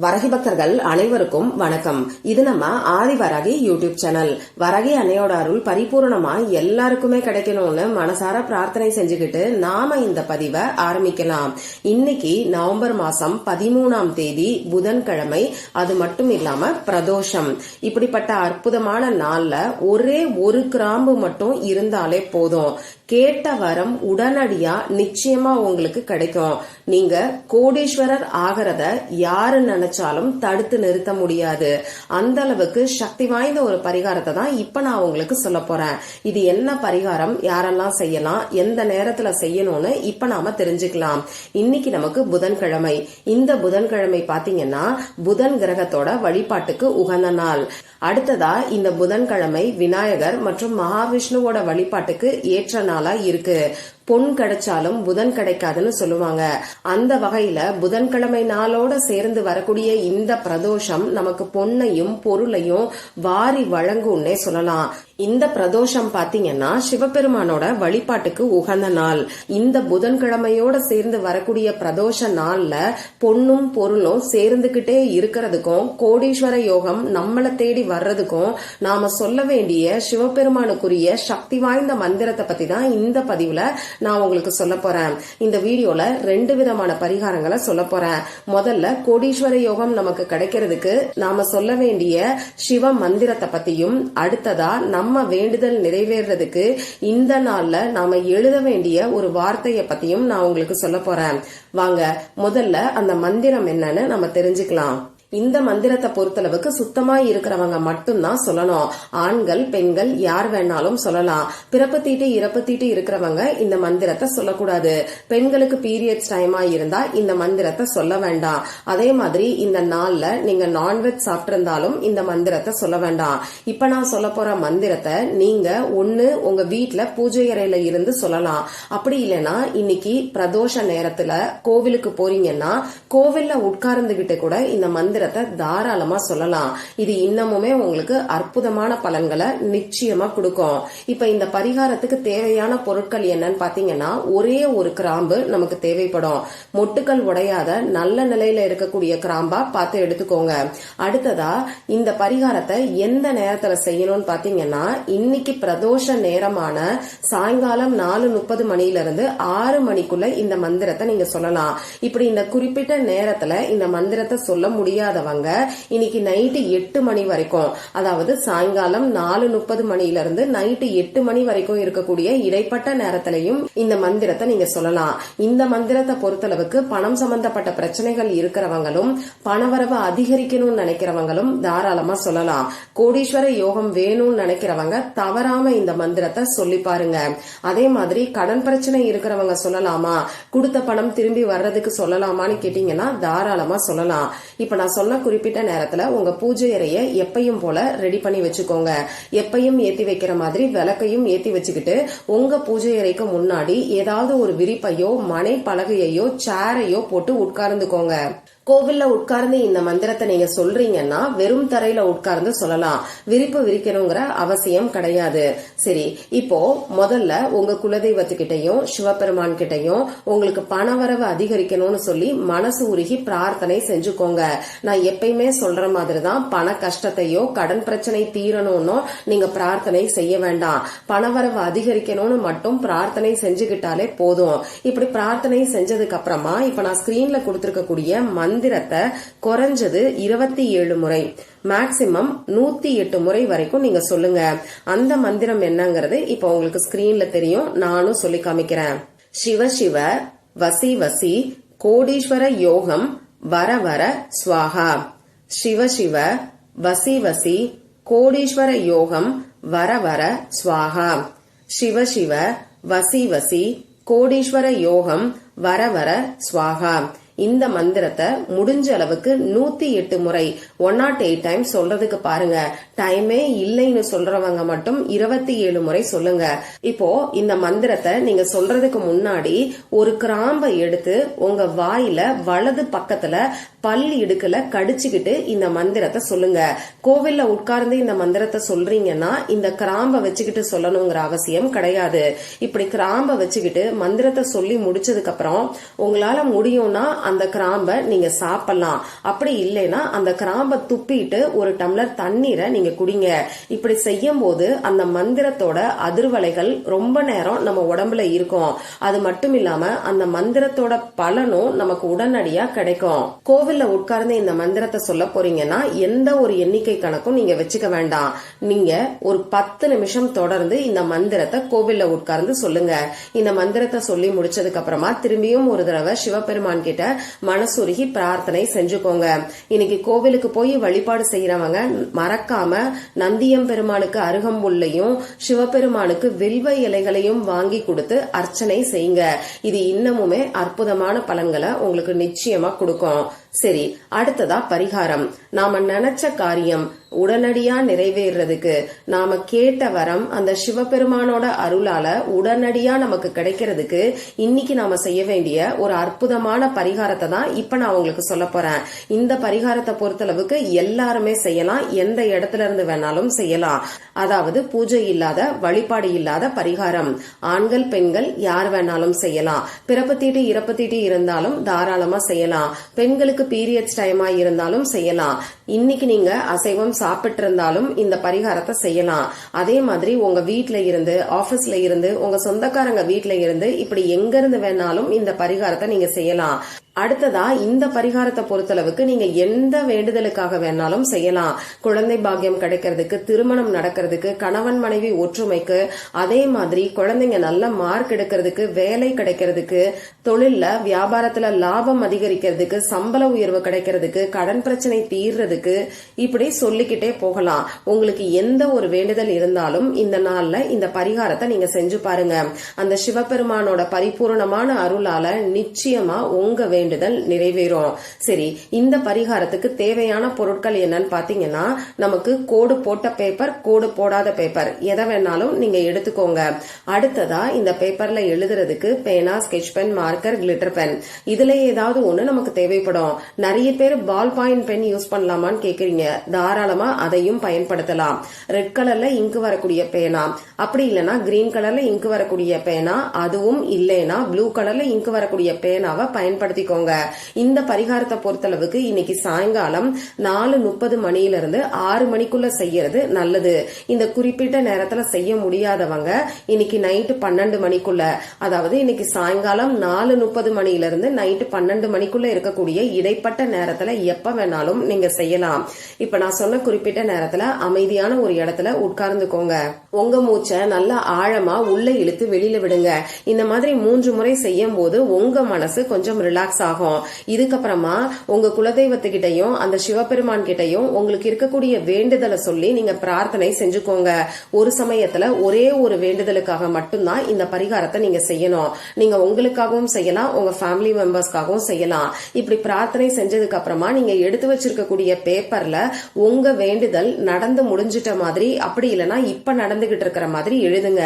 வரகி பக்தர்கள் அனைவருக்கும் வணக்கம். இது நம்ம ஆதி வரகி யூடியூப் சேனல். வரகி அன்னையோட அருள் பரிபூரணமா எல்லாருக்குமே கிடைக்கணும்னு மனசார பிரார்த்தனை செஞ்சுக்கிட்டு நாம இந்த பதிவை ஆரம்பிக்கலாம். இன்னைக்கு நவம்பர் மாசம் பதிமூணாம் தேதி புதன்கிழமை. அது மட்டும் இல்லாம பிரதோஷம். இப்படிப்பட்ட அற்புதமான நாள்ல ஒரே ஒரு கிராம்பு மட்டும் இருந்தாலே போதும். கேட்ட வரம் உடனடியா நிச்சயமா உங்களுக்கு கிடைக்கும். நீங்க கோடீஸ்வரர் ஆகிறத யாரு நினைச்சாலும் தடுத்து நிறுத்த முடியாது. அந்த அளவுக்கு சக்தி வாய்ந்த ஒரு பரிகாரத்தை தான் இப்ப நான் உங்களுக்கு சொல்ல போறேன். இது என்ன பரிகாரம்? யாரெல்லாம் செய்யலாம்? எந்த நேரத்துல செய்யணும்னு இப்ப நாம தெரிஞ்சுக்கலாம். இன்னைக்கு நமக்கு புதன்கிழமை. இந்த புதன்கிழமை பாத்தீங்கன்னா புதன் கிரகத்தோட வழிபாட்டுக்கு உகந்த நாள். அடுத்ததா இந்த புதன்கிழமை விநாயகர் மற்றும் மகாவிஷ்ணுவோட வழிபாட்டுக்கு ஏற்ற நாளா இருக்கு. பொன் கிடைச்சாலும் புதன் கிடைக்காதுன்னு சொல்லுவாங்க. அந்த வகையில புதன்கிழமை நாளோட சேர்ந்து வரக்கூடிய இந்த பிரதோஷம் நமக்கு பொன்னையும் பொருளையும் வாரி வழங்கும்னே சொல்லலாம். இந்த பிரதோஷம் பாத்தீங்கன்னா சிவபெருமானோட வழிபாட்டுக்கு உகந்த நாள். இந்த புதன்கிழமையோட சேர்ந்து வரக்கூடிய பிரதோஷ நாள்ல பொண்ணும் பொருளும் சேர்ந்துகிட்டே இருக்கிறதுக்கும் கோடீஸ்வர யோகம் நம்மளை தேடி வர்றதுக்கும் நாம சொல்ல வேண்டிய சிவபெருமானுக்குரிய சக்தி வாய்ந்த மந்திரத்தை பத்தி தான் இந்த பதிவுல நான் உங்களுக்கு சொல்ல போறேன். இந்த வீடியோல ரெண்டு விதமான பரிகாரங்களை சொல்ல போறேன். முதல்ல கோடீஸ்வர யோகம் நமக்கு கிடைக்கிறதுக்கு நாம சொல்ல வேண்டிய சிவ மந்திரத்தை பத்தியும் அடுத்ததா நம்ம வேண்டுதல் நிறைவேறதுக்கு இந்த நாள்ல நாம எழுத வேண்டிய ஒரு வார்த்தைய பத்தியும் நான் உங்களுக்கு சொல்ல போறேன். வாங்க முதல்ல அந்த மந்திரம் என்னன்னு நம்ம தெரிஞ்சுக்கலாம். இந்த மந்திரத்தை பொறுத்தளவுக்கு சுத்தமா இருக்கிறவங்க மட்டும்தான் சொல்லணும். ஆண்கள் பெண்கள் யார் வேணாலும் சொல்லலாம். பிறப்பு தீட்டு இறப்பு தீட்டு இருக்கிறவங்க இந்த மந்திரத்தை சொல்லக்கூடாது. பெண்களுக்கு பீரியட்ஸ் டைமா இருந்தா இந்த மந்திரத்தை சொல்ல வேண்டாம். அதே மாதிரி இந்த நாள்ல நீங்க நான்வெஜ் சாப்பிட்டிருந்தாலும் இந்த மந்திரத்தை சொல்ல வேண்டாம். இப்ப நான் சொல்ல போற மந்திரத்தை நீங்க ஒண்ணு உங்க வீட்டுல பூஜை அறையில இருந்து சொல்லலாம். அப்படி இல்லைன்னா இன்னைக்கு பிரதோஷ நேரத்துல கோவிலுக்கு போறீங்கன்னா கோவில்ல உட்கார்ந்துகிட்டு கூட இந்த மந்திரத்தை தாராளமா சொல்லலாம். இது இன்னமுமே உங்களுக்கு அற்புதமான பலன்களை நிச்சயமா கொடுக்கும். இப்ப இந்த பரிகாரத்துக்கு தேவையான பொருட்கள் என்னன்னு பாத்தீங்கன்னா ஒரே ஒரு கிராம்பு நமக்கு தேவைப்படும். மொட்டுக்கள் உடையாத நல்ல நிலையில இருக்கக்கூடிய கிராம்பா பார்த்து எடுத்துக்கோங்க. அடுத்ததா இந்த பரிகாரத்தை எந்த நேரத்துல செய்யணும்னு பாத்தீங்கன்னா இன்னைக்கு பிரதோஷ நேரமான சாயங்காலம் நாலு முப்பது மணில இருந்து ஆறு மணிக்குள்ள இந்த மந்திரத்தை நீங்க சொல்லலாம். இப்படி இந்த குறிப்பிட்ட நேரத்துல இந்த மந்திரத்தை சொல்ல முடியாதவங்க இன்னைக்கு நைட்டு எட்டு மணி வரைக்கும் அதாவது சாயங்காலம் நாலு முப்பது மணில இருந்து நைட்டு எட்டு மணி வரைக்கும் இருக்கக்கூடிய இடைப்பட்ட நேரத்திலையும் இந்த மந்திரத்தை நீங்க சொல்லலாம். இந்த மந்திரத்தை பொறுத்தளவுக்கு பணம் சம்பந்தப்பட்ட பிரச்சனைகள் இருக்கிறவங்களும் பணவரவு அதிகரிக்கணும்னு நினைக்கிறவங்களும் தாராளமா சொல்லலாம். கோடீஸ்வர யோகம் வேணும்னு நினைக்கிறவங்க தவறாம இந்த மந்திரத்தை சொல்லி பாருங்க. அதே மாதிரி கடன் பிரச்சனை இருக்கிறவங்க சொல்லலாமா? கொடுத்த பணம் திரும்பி வர்றதுக்கு சொல்லலாமான்னு கேட்டீங்கன்னா தாராளமா சொல்லலாம். இப்ப நான் சொன்ன குறிப்பிட்ட நேரத்துல உங்க பூஜை அறைய எப்பையும் போல ரெடி பண்ணி வச்சுக்கோங்க. எப்பயும் ஏத்தி வைக்கிற மாதிரி விளக்கையும் ஏத்தி வச்சுக்கிட்டு உங்க பூஜை அறைக்கு முன்னாடி ஏதாவது ஒரு விரிப்பையோ மனை பலகையையோ சேரையோ போட்டு உட்கார்ந்துக்கோங்க. கோவில்ல உட்கார்ந்து இந்த மந்திரத்தை நீங்க சொல்றீங்கன்னா வெறும் தரையில உட்கார்ந்து சொல்லலாம். விரிப்பு விரிக்கணுங்கிற அவசியம் கிடையாது. சரி இப்போ முதல்ல உங்க குலதெய்வத்துக்கிட்டையும் சிவபெருமான் கிட்டையும் உங்களுக்கு பணவரவு அதிகரிக்கணும்னு சொல்லி மனசு உருகி பிரார்த்தனை செஞ்சுக்கோங்க. நான் எப்பயுமே சொல்ற மாதிரி தான் பண கஷ்டத்தையோ கடன் பிரச்சனை தீரணும்னோ நீங்க பிரார்த்தனை செய்ய வேண்டாம். பணவரவு அதிகரிக்கணும்னு மட்டும் பிரார்த்தனை செஞ்சுக்கிட்டாலே போதும். இப்படி பிரார்த்தனை செஞ்சதுக்கு அப்புறமா இப்ப நான் ஸ்கிரீன்ல கொடுத்திருக்கக்கூடிய மந்திரத்தை குறைஞ்சது இருபத்தி ஏழு முறை. மேக்சிமம் நூத்தி எட்டு முறை வரைக்கும் நீங்க சொல்லுங்க. அந்த மந்திரம் என்னங்கிறது இப்ப உங்களுக்கு ஸ்கிரீன்ல தெரியும். நானும் சொல்லி காமிக்கிறேன். சிவ சிவ வசி வசி கோடீஸ்வர யோகம் வர வர ஸ்வாகா சிவ சிவ வசி வசி கோடீஸ்வர யோகம் வர வர ஸ்வாகா சிவ சிவ வசி வசி கோடீஸ்வர யோகம் வர வர ஸ்வாகா இந்த மந்திரத்தை முடிஞ்ச அளவுக்கு நூத்தி எட்டு முறை ஒன் நாட் எயிட் டைம் சொல்றதுக்கு பாருங்க. டைமே இல்லைன்னு சொல்றவங்க மட்டும் இருபத்தி ஏழு முறை சொல்லுங்க. இப்போ இந்த மந்திரத்தை நீங்க சொல்றதுக்கு முன்னாடி ஒரு கிராம்பை எடுத்து உங்க வாயில வலது பக்கத்துல பல் இடுக்கல கடிச்சுக்கிட்டு இந்த மந்திரத்தை சொல்லுங்க. கோவில்ல உட்கார்ந்து இந்த மந்திரத்தை சொல்றீங்கன்னா இந்த கிராம்ப வச்சுக்கிட்டு சொல்லணுங்கிற அவசியம் கிடையாது. இப்படி கிராம்ப வச்சுக்கிட்டு மந்திரத்தை சொல்லி முடிச்சதுக்கு அப்புறம் உங்களால முடியும்னா அந்த கிராம்ப நீங்க சாப்பிடலாம். அப்படி இல்லைன்னா அந்த கிராம்ப துப்பிட்டு ஒரு டம்ளர் தண்ணீரை நீங்க குடிங்க. இப்படி செய்யும் போது அந்த மந்திரத்தோட அதிர்வலைகள் ரொம்ப நேரம் நம்ம உடம்புல இருக்கும். அது மட்டும் இல்லாம அந்த மந்திரத்தோட பலனும் நமக்கு உடனடியா கிடைக்கும். கோவில் கோவில்ல உட்கார்ந்து இந்த மந்திரத்தை சொல்ல போறீங்கன்னா எந்த ஒரு எண்ணிக்கை கணக்கும் நீங்க வச்சுக்க வேண்டாம். நீங்க ஒரு பத்து நிமிஷம் தொடர்ந்து இந்த மந்திரத்தை கோவில்ல உட்கார்ந்து சொல்லுங்க. இந்த மந்திரத்தை சொல்லி முடிச்சதுக்கு அப்புறமா திரும்பியும் ஒரு தடவை சிவபெருமான் கிட்ட மனசுருகி பிரார்த்தனை செஞ்சுக்கோங்க. இன்னைக்கு கோவிலுக்கு போய் வழிபாடு செய்யறவங்க மறக்காம நந்தியம் பெருமானுக்கு அருகம்புல்லையும் சிவபெருமானுக்கு வில்வ இலைகளையும் வாங்கி கொடுத்து அர்ச்சனை செய்யுங்க. இது இன்னமுமே அற்புதமான பலன்களை உங்களுக்கு நிச்சயமா கொடுக்கும். சரி அடுத்ததா பரிகாரம். நாம நினைச்ச காரியம் உடனடியா நிறைவேறதுக்கு நாம கேட்ட வரம் அந்த சிவபெருமானோட அருளால உடனடியா நமக்கு கிடைக்கிறதுக்கு இன்னைக்கு நாம செய்ய வேண்டிய ஒரு அற்புதமான பரிகாரத்தை தான் இப்ப நான் உங்களுக்கு சொல்ல போறேன். இந்த பரிகாரத்தை பொறுத்தளவுக்கு எல்லாருமே செய்யலாம். எந்த இடத்துல இருந்து வேணாலும் செய்யலாம். அதாவது பூஜை இல்லாத வழிபாடு இல்லாத பரிகாரம். ஆண்கள் பெண்கள் யார் வேணாலும் செய்யலாம். பிறப்பு தீட்டு இறப்பு தீட்டு இருந்தாலும் தாராளமா செய்யலாம். பெண்களுக்கு பீரியட்ஸ் டைமா இருந்தாலும் செய்யலாம். இன்னைக்கு நீங்க அசைவம் சாப்பிட்டு இருந்தாலும் இந்த பரிகாரத்தை செய்யலாம். அதே மாதிரி உங்க வீட்ல இருந்து ஆபீஸ்ல இருந்து உங்க சொந்தக்காரங்க வீட்ல இருந்து இப்படி எங்க இருந்து வேணாலும் இந்த பரிகாரத்தை நீங்க செய்யலாம். அடுத்ததா இந்த பரிகாரத்தை பொறுத்தளவுக்கு நீங்க எந்த வேண்டுதலுக்காக வேணாலும் செய்யலாம். குழந்தை பாக்கியம் கிடைக்கிறதுக்கு திருமணம் நடக்கிறதுக்கு கணவன் மனைவி ஒற்றுமைக்கு அதே மாதிரி குழந்தைங்க நல்ல மார்க் எடுக்கிறதுக்கு வேலை கிடைக்கிறதுக்கு தொழில்ல வியாபாரத்துல லாபம் அதிகரிக்கிறதுக்கு சம்பள உயர்வு கிடைக்கிறதுக்கு கடன் பிரச்சனை தீர்றதுக்கு இப்படி சொல்லிக்கிட்டே போகலாம். உங்களுக்கு எந்த ஒரு வேண்டுதல் இருந்தாலும் இந்த நாள்ல இந்த பரிகாரத்தை நீங்க செஞ்சு பாருங்க. அந்த சிவபெருமானோட பரிபூர்ணமான அருளால நிச்சயமா உங்க வேண்டுதல் நிறைவேறும். சரி இந்த பரிகாரத்துக்கு தேவையான பொருட்கள் என்னன்னு பாத்தீங்கன்னா நமக்கு கோடு போட்ட பேப்பர் கோடு போடாத பேப்பர் எதை வேணாலும் நீங்க எடுத்துக்கோங்க. அடுத்ததா இந்த பேப்பர்ல எழுதுறதுக்கு பேனா sketch pen marker glitter pen இதுல ஏதாவது ஒண்ணு நமக்கு தேவைப்படும். நிறைய பேர் பால் பாயிண்ட் பென் யூஸ் பண்ணலாமான்னு கேக்குறீங்க. தாராளமா அதையும் பயன்படுத்தலாம். ரெட் கலர்ல இங்கு வரக்கூடிய பேனா. அப்படி இல்லைன்னா கிரீன் கலர்ல இங்கு வரக்கூடிய பேனா. அதுவும் இல்லைன்னா ப்ளூ கலர்ல இங்கு வரக்கூடிய பேனாவை பண்ணிக்கோங்க இந்த பரிகாரத்தை பொறுத்தளவுக்கு இன்னைக்கு சாயங்காலம் நாலு முப்பது மணில இருந்து ஆறு மணிக்குள்ள செய்யறது நல்லது. இந்த குறிப்பிட்ட நேரத்துல செய்ய முடியாதவங்க இன்னைக்கு நைட்டு பன்னெண்டு மணிக்குள்ள அதாவது இன்னைக்கு சாயங்காலம் நாலு முப்பது மணியில இருந்து நைட்டு பன்னெண்டு மணிக்குள்ள இருக்கக்கூடிய இடைப்பட்ட நேரத்துல எப்ப வேணாலும் நீங்க செய்யலாம். இப்ப நான் சொன்ன குறிப்பிட்ட நேரத்துல அமைதியான ஒரு இடத்துல உட்கார்ந்துக்கோங்க. உங்க மூச்சை நல்லா ஆழமா உள்ள இழுத்து வெளியில விடுங்க. இந்த மாதிரி மூன்று முறை செய்யும் போது உங்க மனசு கொஞ்சம் ரிலாக்ஸ் ஆகும். இதுக்கப்புறமா உங்க குலதெய்வத்துக்கிட்டையும் அந்த சிவபெருமான் கிட்டையும் உங்களுக்கு இருக்கக்கூடிய வேண்டுதலை சொல்லி நீங்க பிரார்த்தனை செஞ்சுக்கோங்க. ஒரு சமயத்துல ஒரே ஒரு வேண்டுதலுக்காக மட்டும்தான் இந்த பரிகாரத்தை நீங்க செய்யணும். நீங்க உங்களுக்காகவும் செய்யலாம் உங்க ஃபேமிலி மெம்பர்ஸ்க்காகவும் செய்யலாம். இப்படி பிரார்த்தனை செஞ்சதுக்கு அப்புறமா நீங்க எடுத்து வச்சிருக்கக்கூடிய பேப்பர்ல உங்க வேண்டுதல் நடந்து முடிஞ்சிட்ட மாதிரி அப்படி இல்லைன்னா இப்ப நடந்துகிட்டு இருக்கிற மாதிரி எழுதுங்க.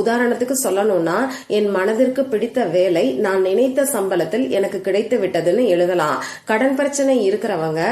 உதாரணத்துக்கு சொல்லணும்னா என் மனதிற்கு பிடித்த வேலை நான் நினைத்த சம்பளத்தில் எனக்கு கிடைத்து விட்டதுன்னு எழுதலாம். கடன் பிரச்சனை இருக்கிறவங்க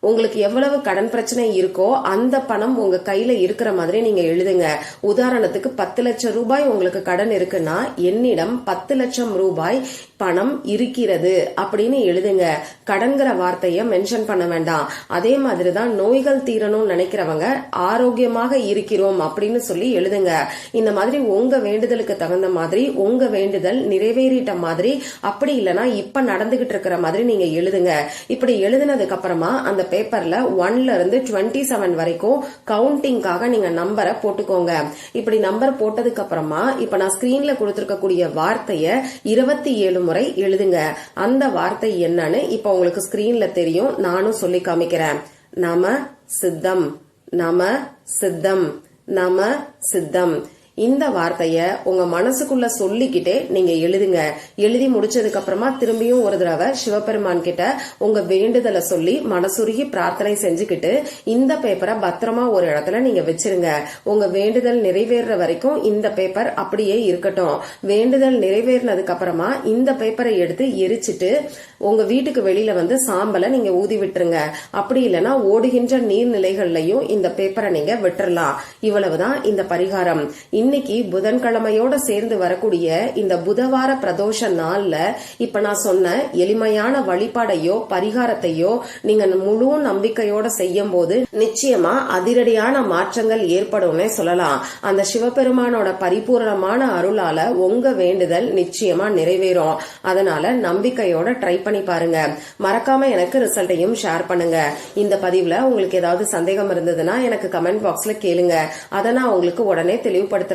உங்களுக்கு எவ்வளவு கடன் பிரச்சனை இருக்கோ அந்த பணம் உங்க கையில இருக்கிற மாதிரி நீங்க எழுதுங்க. உதாரணத்துக்கு பத்து லட்சம் ரூபாய் உங்களுக்கு கடன் இருக்குன்னா என்னிடம் பத்து லட்சம் ரூபாய் பணம் இருக்கிறது அப்படின்னு எழுதுங்க. கடன்கிற வார்த்தையை மென்ஷன் பண்ண வேண்டாம். அதே மாதிரிதான் நோய்கள் தீரணும்னு நினைக்கிறவங்க ஆரோக்கியமாக இருக்கிறோம் அப்படின்னு சொல்லி எழுதுங்க. இந்த மாதிரி உங்க வேண்டுதலுக்கு தகுந்த மாதிரி உங்க வேண்டுதல் நிறைவேறிட்ட மாதிரி அப்படி இல்லைன்னா இப்ப நடந்துகிட்டு இருக்கிற மாதிரி நீங்க எழுதுங்க. இப்படி எழுதுனதுக்கு அப்புறமா அந்த பேப்பர்ல ஒன்ல இருந்து டுவெண்ட்டி செவன் வரைக்கும் கவுண்டிங்காக நீங்க நம்பரை போட்டுக்கோங்க. இப்படி நம்பர் போட்டதுக்கு அப்புறமா இப்ப நான் ஸ்கிரீன்ல கொடுத்திருக்கக்கூடிய வார்த்தைய இருபத்தி ஏழு முறை எழுதுங்க. அந்த வார்த்தை என்னன்னு இப்ப உங்களுக்கு ஸ்கிரீன்ல தெரியும். நானும் சொல்லி காமிக்கிறேன். நம சித்தம். நம சித்தம். நம சித்தம். இந்த வார்த்தைய உங்க மனசுக்குள்ள சொல்லிக்கிட்டே நீங்க எழுதுங்க. எழுதி முடிச்சதுக்கு அப்புறமா திரும்பியும் ஒரு தடவை சிவபெருமான் கிட்ட உங்க வேண்டுதலை சொல்லி மனசுருகி பிரார்த்தனை செஞ்சுக்கிட்டு இந்த பேப்பரை பத்திரமா ஒரு இடத்துல நீங்க வச்சிருங்க. உங்க வேண்டுதல் நிறைவேறுற வரைக்கும் இந்த பேப்பர் அப்படியே இருக்கட்டும். வேண்டுதல் நிறைவேறினதுக்கு அப்புறமா இந்த பேப்பரை எடுத்து எரிச்சிட்டு உங்க வீட்டுக்கு வெளியில வந்து சாம்பலை நீங்க ஊதி விட்டுருங்க. அப்படி இல்லைன்னா ஓடுகின்ற நீர்நிலைகள்லயும் இந்த பேப்பரை நீங்க விட்டுறலாம். இவ்வளவுதான் இந்த பரிகாரம். இன்னைக்கு புதன்கிழமையோட சேர்ந்து வரக்கூடிய இந்த புதவார பிரதோஷ நாள்ல இப்ப நான் சொன்ன எளிமையான வழிபாடையோ பரிகாரத்தையோ நீங்க முழு நம்பிக்கையோட செய்யும் போது நிச்சயமா அதிரடியான மாற்றங்கள் ஏற்படும்னே சொல்லலாம். அந்த சிவபெருமானோட பரிபூரணமான அருளால உங்க வேண்டுதல் நிச்சயமா நிறைவேறும். அதனால நம்பிக்கையோட ட்ரை பண்ணி பாருங்க. மறக்காம எனக்கு ரிசல்ட்டையும் ஷேர் பண்ணுங்க. இந்த பதிவுல உங்களுக்கு ஏதாவது சந்தேகம் இருந்ததுன்னா எனக்கு கமெண்ட் பாக்ஸ்ல கேளுங்க. அதை நான் உங்களுக்கு உடனே தெளிவுபடுத்துறேன்.